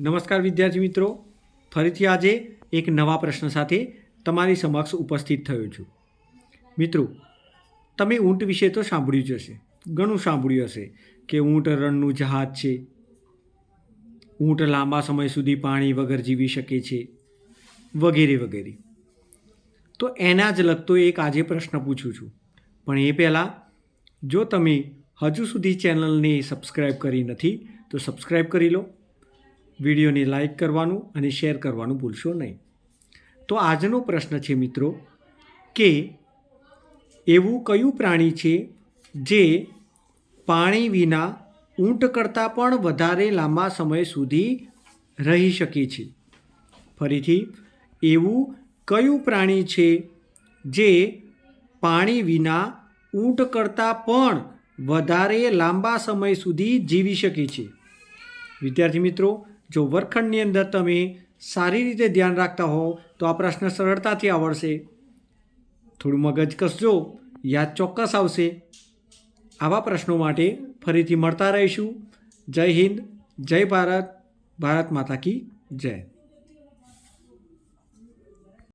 નમસ્કાર વિદ્યાર્થી મિત્રો. ફરીથી આજે એક નવા પ્રશ્ન સાથે તમારી સમક્ષ ઉપસ્થિત થયો છું. મિત્રો, તમે ઊંટ વિશે તો સાંભળ્યું જ હશે. ઘણું સાંભળ્યું હશે કે ઊંટ રણનું જહાજ છે. ઊંટ લાંબા સમય સુધી પાણી વગર જીવી શકે છે. વગેરે વગેરે. તો એના જ લગતો એક આજે પ્રશ્ન પૂછું છું. પણ એ પહેલાં, જો તમે હજુ સુધી ચેનલને સબસ્ક્રાઈબ કરી નથી, તો સબસ્ક્રાઈબ કરી લો. વિડીયોને લાઈક કરવાનું અને શેર કરવાનું ભૂલશો નહીં. તો આજનો પ્રશ્ન છે મિત્રો, કે એવું કયું પ્રાણી છે જે પાણી વિના ઊંટ કરતાં પણ વધારે લાંબા સમય સુધી રહી શકે છે? ફરીથી, એવું કયું પ્રાણી છે જે પાણી વિના ઊંટ કરતાં પણ વધારે લાંબા સમય સુધી જીવી શકે છે? વિદ્યાર્થી મિત્રો જો વર્ગખંડની અંદર તમે સારી રીતે ધ્યાન રાખતા હો તો આ પ્રશ્ન સરળતાથી આવડશે. થોડું મગજ કસજો, યાદ ચોક્કસ આવશે. આવા પ્રશ્નો માટે ફરીથી મળતા રહીશું. જય હિન્દ, જય ભારત ભારત માતા કી જય.